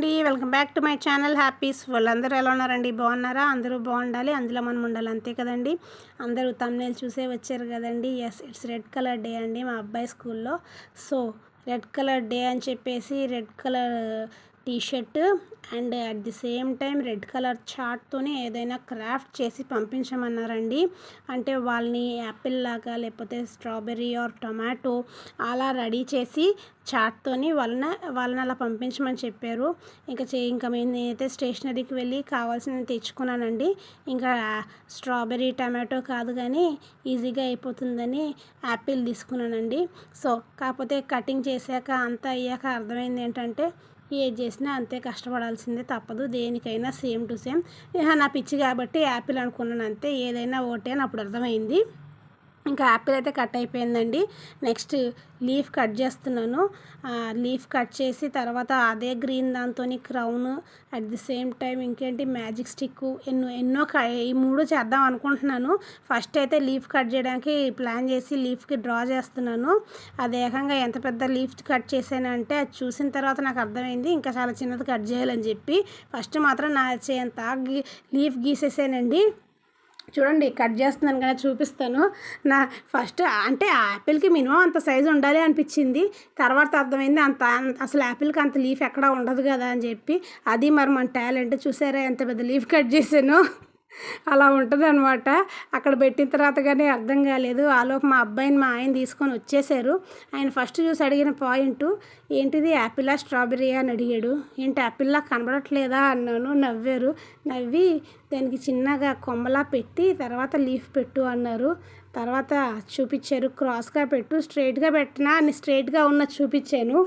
అండి. Welcome back to my channel happies. వాళ్ళందరూ ఎలా ఉన్నారండి? బాగున్నారా? అందరూ బాగుండాలి. అందులో మనం ఉండాలి. అంతే కదండి. అందరూ తమ్నేలు చూసే వచ్చారు కదండి. Yes it's red colour day అండి మా అబ్బాయి స్కూల్లో. సో రెడ్ కలర్ డే అని చెప్పేసి red colour t shirt and at the same time red colour చార్ట్తోనే ఏదైనా క్రాఫ్ట్ చేసి పంపించమన్నారండి. అంటే వాళ్ళని యాపిల్ లాగా లేకపోతే స్ట్రాబెర్రీ ఆర్ టొమాటో అలా రెడీ చేసి చార్ట్తోని వాళ్ళని వాళ్ళని అలా పంపించమని చెప్పారు. ఇంకా చే ఇంకా నేనైతే స్టేషనరీకి వెళ్ళి కావాల్సినవి తెచ్చుకున్నానండి. ఇంకా స్ట్రాబెర్రీ టమాటో కాదు కానీ ఈజీగా అయిపోతుందని యాపిల్ తీసుకున్నానండి. సో కాకపోతే కటింగ్ చేశాక అంతా అయ్యాక అర్థమైంది ఏంటంటే ఏది చేసినా అంతే కష్టపడాల్సిందే తప్పదు. దేనికైనా సేమ్ టు సేమ్. నా పిచ్చి కాబట్టి యాపిల్ అనుకున్నాను అంతే. ఏదైనా ఓటే అని అప్పుడు అర్థమైంది. ఇంకా యాపిల్ అయితే కట్ అయిపోయిందండి. నెక్స్ట్ లీఫ్ కట్ చేస్తున్నాను. లీఫ్ కట్ చేసి తర్వాత అదే గ్రీన్ దాంతో crown at the same time ఇంకేంటి మ్యాజిక్ స్టిక్ ఎన్నో ఎన్నో ఈ మూడు చేద్దాం అనుకుంటున్నాను. ఫస్ట్ అయితే లీఫ్ కట్ చేయడానికి ప్లాన్ చేసి లీఫ్కి డ్రా చేస్తున్నాను. అది ఏకంగా ఎంత పెద్ద లీఫ్ కట్ చేశానంటే అది చూసిన తర్వాత నాకు అర్థమైంది ఇంకా చాలా చిన్నది కట్ చేయాలని చెప్పి. ఫస్ట్ మాత్రం నా చేయంత లీఫ్ గీసేసానండి. చూడండి కట్ చేస్తున్నాను కదా చూపిస్తాను. నా ఫస్ట్ అంటే యాపిల్కి మినిమం అంత సైజు ఉండాలి అనిపించింది. తర్వాత అర్థమైంది అంత అసలు యాపిల్కి అంత లీఫ్ ఎక్కడ ఉండదు కదా అని చెప్పి అది మరి మన టాలెంట్. చూసారా ఎంత పెద్ద లీఫ్ కట్ చేశాను. అలా ఉంటుంది అనమాట అక్కడ పెట్టిన తర్వాత కానీ అర్థం కాలేదు. ఆలోపు మా అబ్బాయిని మా ఆయన తీసుకొని వచ్చేసారు. ఆయన ఫస్ట్ చూసి అడిగిన పాయింట్ ఏంటిది యాపిలా స్ట్రాబెర్రీ అని అడిగాడు. ఏంటి యాపిల్లా కనబడట్లేదా? అన్నాను. నవ్వారు. నవ్వి దానికి చిన్నగా కొమ్మలా పెట్టి తర్వాత లీఫ్ పెట్టు అన్నారు. తర్వాత చూపించారు. క్రాస్గా పెట్టు. స్ట్రైట్గా పెట్టినా అని స్ట్రైట్గా ఉన్న చూపించాను.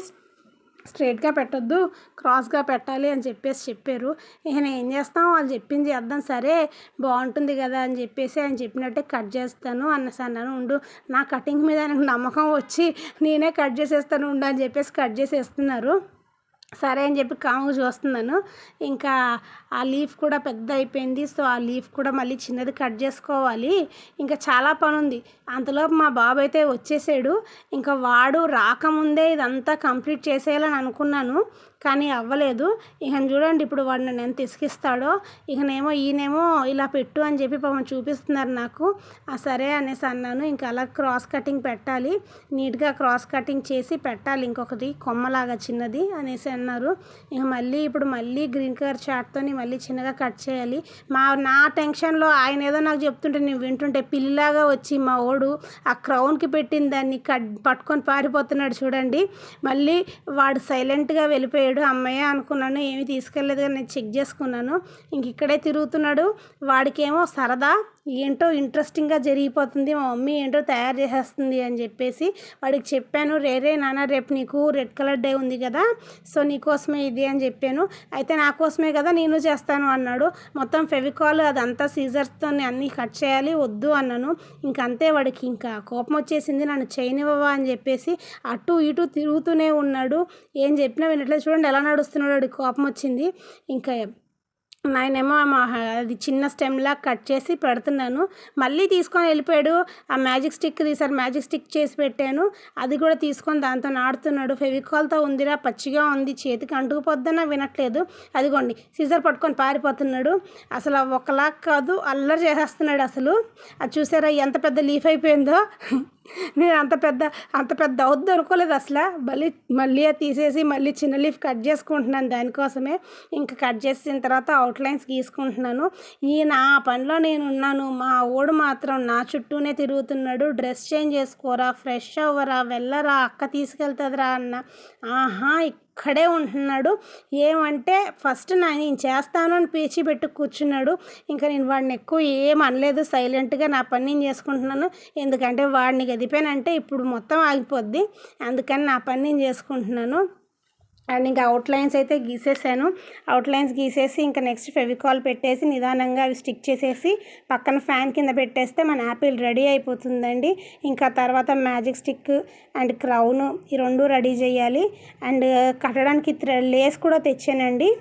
స్ట్రేట్గా పెట్టొద్దు క్రాస్గా పెట్టాలి అని చెప్పేసి చెప్పారు. ఇక నేను ఏం చేస్తాం? వాళ్ళు చెప్పింది చేద్దాం సరే బాగుంటుంది కదా అని చెప్పేసి ఆయన చెప్పినట్టే కట్ చేస్తాను అన్నసి అన్నాను ఉండు. నా కటింగ్ మీద ఆయనకు నమ్మకం వచ్చి నేనే కట్ చేసేస్తాను ఉండు అని చెప్పేసి కట్ చేసేస్తున్నారు. సరే అని చెప్పి కాము చూస్తున్నాను. ఇంకా ఆ లీఫ్ కూడా పెద్ద అయిపోయింది. సో ఆ లీఫ్ కూడా మళ్ళీ చిన్నది కట్ చేసుకోవాలి. ఇంకా చాలా పని ఉంది. అంతలోపు మా బాబు అయితే వచ్చేసాడు. ఇంకా వాడు రాకముందే ఇదంతా కంప్లీట్ చేసేయాలని అనుకున్నాను. కానీ అవ్వలేదు. ఇక చూడండి ఇప్పుడు వాడు నన్ను ఎంత ఇసుకిస్తాడో ఇకనేమో ఈయనేమో ఇలా పెట్టు అని చెప్పి పాపం చూపిస్తున్నారు నాకు. సరే అనేసి అన్నాను. ఇంకా అలా క్రాస్ కటింగ్ పెట్టాలి. నీట్గా క్రాస్ కటింగ్ చేసి పెట్టాలి. ఇంకొకటి కొమ్మలాగా చిన్నది అనేసి అన్నారు. ఇక మళ్ళీ ఇప్పుడు మళ్ళీ గ్రీన్ కలర్ చాట్తో మళ్ళీ చిన్నగా కట్ చేయాలి. మా నా టెన్షన్లో ఆయన ఏదో నాకు చెప్తుంటే నేను వింటుంటే పిల్లిలాగా వచ్చి మా ఓడు ఆ క్రౌన్కి పెట్టిన దాన్ని కట్ పట్టుకొని పారిపోతున్నాడు చూడండి. మళ్ళీ వాడు సైలెంట్గా వెళ్ళిపోయాడు. అమ్మాయి అనుకున్నాను ఏమి తీసుకెళ్ళలేదు కానీ నేను చెక్ చేసుకున్నాను. ఇంక ఇక్కడే తిరుగుతున్నాడు. వాడికేమో సరదా ఏంటో ఇంట్రెస్టింగ్గా జరిగిపోతుంది మా మమ్మీ ఏంటో తయారు చేసేస్తుంది అని చెప్పేసి వాడికి చెప్పాను రేరే నాన్న రేపు నీకు రెడ్ కలర్ డే ఉంది కదా సో నీకోసమే ఇది అని చెప్పాను. అయితే నా కోసమే కదా నేను చేస్తాను అన్నాడు. మొత్తం ఫెవికాల్ అదంతా సీజర్స్తో అన్నీ కట్ చేయాలి వద్దు అన్నాను. ఇంకంతే వాడికి ఇంకా కోపం వచ్చేసింది నన్ను చేయనివ్వవా అని చెప్పేసి అటు ఇటు తిరుగుతూనే ఉన్నాడు. ఏం చెప్పినా వినట్లేదు. చూడండి ఎలా నడుస్తున్నాడు వాడికి కోపం వచ్చింది. ఇంకా నాయనేమో అది చిన్న స్టెమ్లా కట్ చేసి పెడుతున్నాను. మళ్ళీ తీసుకొని వెళ్ళిపోయాడు. ఆ మ్యాజిక్ స్టిక్ తీసారు మ్యాజిక్ స్టిక్ చేసి పెట్టాను. అది కూడా తీసుకొని దాంతో నాడుతున్నాడు ఫెవికాల్తో ఉందిరా పచ్చిగా ఉంది. చేతికి అంటుకుపోద్దన్నా వినట్లేదు. అదిగోండి సీజర్ పట్టుకొని పారిపోతున్నాడు. అసలు ఒకలా కాదు అల్లరి చేసేస్తున్నాడు అసలు. అది చూసారా ఎంత పెద్ద లీఫ్ అయిపోయిందో? నేను అంత పెద్ద అంత పెద్ద అవుద్ది అనుకోలేదు అసలు. మళ్ళీ మళ్ళీ తీసేసి మళ్ళీ చిన్న లీఫ్ కట్ చేసుకుంటున్నాను దానికోసమే. ఇంకా కట్ చేసిన తర్వాత అవుట్లైన్స్ గీసుకుంటున్నాను. ఈ నా పనిలో నేను ఉన్నాను మా ఓడు మాత్రం నా చుట్టూనే తిరుగుతున్నాడు. డ్రెస్ చేంజ్ చేసుకోరా ఫ్రెష్ అవ్వరా వెళ్ళరా అక్క తీసుకెళ్తుందిరా అన్న. ఆహా ఇక్కడే ఉంటున్నాడు. ఏమంటే ఫస్ట్ నా నేను చేస్తాను అని పేచి పెట్టి కూర్చున్నాడు. ఇంకా నేను వాడిని ఎక్కువ ఏం అనలేదు. సైలెంట్గా నా పని నేను చేసుకుంటున్నాను. ఎందుకంటే వాడిని గదిపానంటే ఇప్పుడు మొత్తం ఆగిపోద్ది. అందుకని నా పని నేను చేసుకుంటున్నాను. అండ్ ఇంకా అవుట్లైన్స్ అయితే గీసేసాను. అవుట్లైన్స్ గీసేసి ఇంకా నెక్స్ట్ ఫెవికాల్ పెట్టేసి నిదానంగా అవి స్టిక్ చేసేసి పక్కన ఫ్యాన్ కింద పెట్టేస్తే మన యాపిల్ రెడీ అయిపోతుందండి. ఇంకా తర్వాత మ్యాజిక్ స్టిక్ అండ్ క్రౌన్ ఈ రెండు రెడీ చేయాలి. అండ్ కట్టడానికి లేస్ కూడా తెచ్చానండి.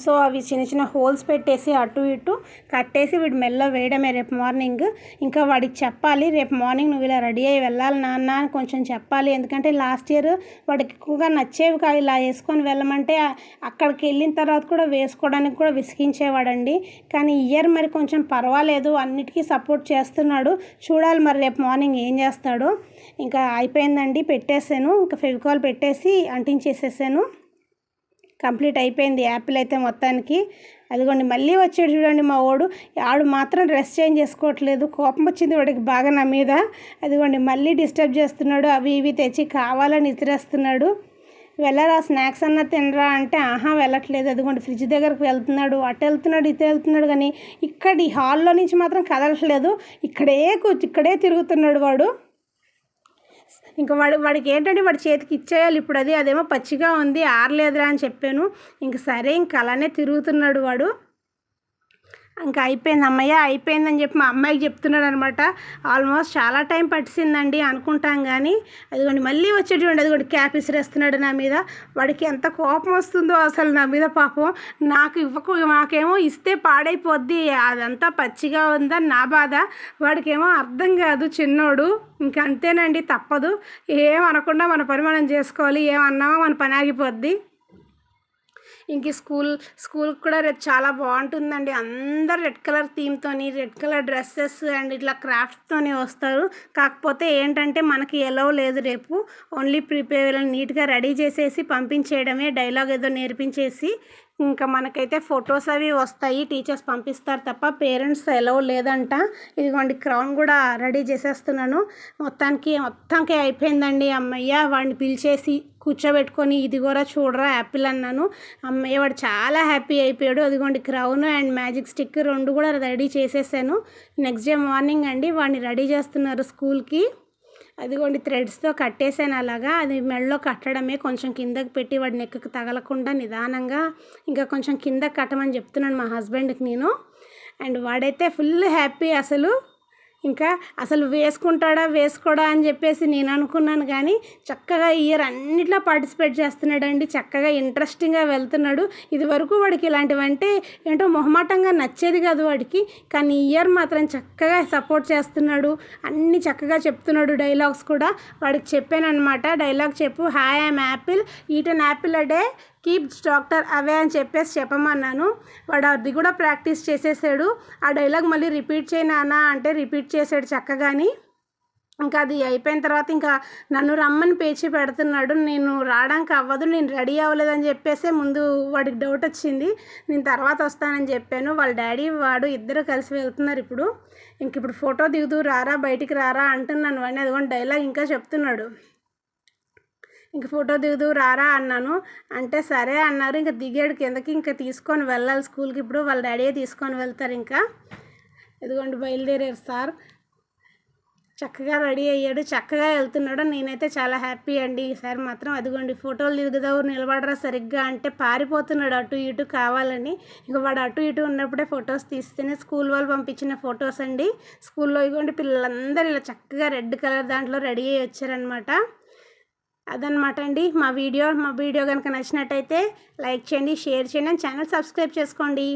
సో అవి చిన్న చిన్న హోల్స్ పెట్టేసి అటు ఇటు కట్టేసి వీడు మెల్ల వేయడమే. రేపు మార్నింగ్ ఇంకా వాడికి చెప్పాలి. రేపు మార్నింగ్ నువ్వు ఇలా రెడీ అయ్యి వెళ్ళాలి నాన్న అని కొంచెం చెప్పాలి. ఎందుకంటే లాస్ట్ ఇయర్ వాడికి ఎక్కువగా నచ్చేవి కాదు ఇలా వేసుకొని వెళ్ళమంటే అక్కడికి వెళ్ళిన తర్వాత కూడా వేసుకోవడానికి కూడా విసిగించేవాడండి. కానీ ఇయర్ మరి కొంచెం పర్వాలేదు. అన్నిటికీ సపోర్ట్ చేస్తున్నాడు. చూడాలి మరి రేపు మార్నింగ్ ఏం చేస్తాడో. ఇంకా అయిపోయిందండి. పెట్టేశాను. ఇంకా ఫెవికాల్ పెట్టేసి అంటించేసేసాను. కంప్లీట్ అయిపోయింది యాపిల్ అయితే మొత్తానికి. అదిగోండి మళ్ళీ వచ్చాడు చూడండి మా వాడు. ఆడు మాత్రం డ్రెస్ చేంజ్ చేసుకోవట్లేదు. కోపం వచ్చింది వాడికి బాగా నా మీద. అదిగోండి మళ్ళీ డిస్టర్బ్ చేస్తున్నాడు. అవి ఇవి తెచ్చి కావాలని ఇతిరేస్తున్నాడు వెళ్ళరా స్నాక్స్ అన్న తినరా అంటే ఆహా వెళ్ళట్లేదు. అదిగోండి ఫ్రిడ్జ్ దగ్గరకు వెళ్తున్నాడు. అటు వెళ్తున్నాడు ఇటు వెళ్తున్నాడు కానీ ఇక్కడ ఈ హాల్లో నుంచి మాత్రం కదలట్లేదు. ఇక్కడే కూర్చు ఇక్కడే తిరుగుతున్నాడు వాడు. ఇంకా వాడు వాడికి ఏంటంటే వాడి చేతికి ఇచ్చేయాలి ఇప్పుడు అది అదేమో పచ్చిగా ఉంది ఆరలేదురా అని చెప్పాను. ఇంక సరే ఇంక అలానే తిరుగుతున్నాడు వాడు. ఇంకా అయిపోయింది. అమ్మయ్య అయిపోయిందని చెప్పి మా అమ్మాయికి చెప్తున్నాడు అనమాట ఆల్మోస్ట్ చాలా టైం పట్టిందండి అనుకుంటాం కానీ అదిగోండి మళ్ళీ వచ్చేటువంటి అదిగోండి క్యాప్ ఇసిరేస్తున్నాడు నా మీద. వాడికి ఎంత కోపం వస్తుందో అసలు నా మీద పాపం. నాకు ఇవ్వకు నాకేమో ఇస్తే పాడైపోద్ది. అదంతా పచ్చిగా ఉందని నా బాధ. వాడికేమో అర్థం కాదు చిన్నోడు. ఇంక అంతేనండి తప్పదు. ఏం అనకుండా మన పని మనం చేసుకోవాలి. ఏమన్నామో మన పని ఆగిపోద్ది. ఇంక స్కూల్ స్కూల్ కూడా రేపు చాలా బాగుంటుందండి. అందరు రెడ్ కలర్ థీమ్తోని రెడ్ కలర్ డ్రెస్సెస్ అండ్ ఇట్లా క్రాఫ్ట్స్తోని వస్తారు. కాకపోతే ఏంటంటే మనకి ఎలవ్ లేదు రేపు. ఓన్లీ ప్రిపేర్ నీట్గా రెడీ చేసేసి పంపించేయడమే డైలాగ్ ఏదో నేర్పించేసి ఇంకా మనకైతే ఫొటోస్ అవి వస్తాయి. టీచర్స్ పంపిస్తారు తప్ప పేరెంట్స్ ఎలవ్ లేదంట. ఇదిగోండి క్రౌన్ కూడా రెడీ చేసేస్తున్నాను. మొత్తానికి మొత్తానికి అయిపోయిందండి అమ్మయ్య. వాడిని పిలిచేసి కూర్చోబెట్టుకొని ఇది కూడా చూడరా యాపిల్ అన్నాను. అమ్మయ్య వాడు చాలా హ్యాపీ అయిపోయాడు. అదిగోండి క్రౌన్ అండ్ మ్యాజిక్ స్టిక్ రెండు కూడా రెడీ చేసేసాను. నెక్స్ట్ డే మార్నింగ్ అండి వాడిని రెడీ చేస్తున్నారు స్కూల్కి. అదిగోండి థ్రెడ్స్తో కట్టేసాను అలాగా. అది మెడలో కట్టడమే కొంచెం కిందకి పెట్టి వాడి నెక్కకు తగలకుండా నిదానంగా ఇంకా కొంచెం కిందకి కట్టమని చెప్తున్నాను మా హస్బెండ్కి నేను. అండ్ వాడైతే ఫుల్ హ్యాపీ అసలు. ఇంకా అసలు వేసుకుంటాడా వేసుకోడా అని చెప్పేసి నేను అనుకున్నాను కానీ చక్కగా ఇయర్ అన్నిట్లో పార్టిసిపేట్ చేస్తున్నాడండి. చక్కగా ఇంట్రెస్టింగ్గా వెళ్తున్నాడు. ఇది వరకు వాడికి ఇలాంటివంటే ఏంటో మొహమాటంగా నచ్చేది కాదు వాడికి. కానీ ఇయర్ మాత్రం చక్కగా సపోర్ట్ చేస్తున్నాడు. అన్ని చక్కగా చెప్తున్నాడు డైలాగ్స్ కూడా. వాడికి చెప్పాను అనమాట డైలాగ్ చెప్పు hi I'm apple eat an apple a day. Keep doctor away అని చెప్పేసి చెప్పమన్నాను. వాడు అది కూడా ప్రాక్టీస్ చేసేసాడు. ఆ డైలాగ్ మళ్ళీ రిపీట్ చేయనానా అంటే రిపీట్ చేసాడు చక్కగాని. ఇంకా అది అయిపోయిన తర్వాత ఇంకా నన్ను రమ్మని పేచి పెడుతున్నాడు. నేను రావడానికి అవ్వదు నేను రెడీ అవ్వలేదని చెప్పేసి ముందు వాడికి డౌట్ వచ్చింది. నేను తర్వాత వస్తానని చెప్పాను. వాళ్ళ డాడీ వాడు ఇద్దరు కలిసి వెళ్తున్నారు ఇప్పుడు. ఇంక ఇప్పుడు ఫోటో దిగుతూ రారా బయటికి రారా అంటున్నాను వాడిని. అదిగోండి డైలాగ్ ఇంకా చెప్తున్నాడు. ఇంక ఫోటో దిగుదు రారా అన్నాను. అంటే సరే అన్నారు. ఇంకా దిగాడు కిందకి. ఇంకా తీసుకొని వెళ్ళాలి స్కూల్కి. ఇప్పుడు వాళ్ళ డాడీయే తీసుకొని వెళ్తారు ఇంకా. ఇదిగోండి బయలుదేరారు సార్. చక్కగా రెడీ అయ్యాడు. చక్కగా వెళ్తున్నాడు. నేనైతే చాలా హ్యాపీ అండి. ఈసారి మాత్రం అదిగోండి ఫోటోలు దిగుదావు నిలబడరా సరిగ్గా అంటే పారిపోతున్నాడు అటు ఇటు కావాలని. ఇక వాడు అటు ఇటు ఉన్నప్పుడే ఫొటోస్ తీస్తేనే స్కూల్ వాళ్ళు పంపించిన ఫొటోస్ అండి. స్కూల్లో ఇగోండి పిల్లలందరూ ఇలా చక్కగా రెడ్ కలర్ దాంట్లో రెడీ అయ్యి వచ్చారనమాట అదనమాట అండి. మా వీడియో మా వీడియో కనుక నచ్చినట్టయితే లైక్ చేయండి షేర్ చేయండి ఛానల్ సబ్స్క్రైబ్ చేసుకోండి.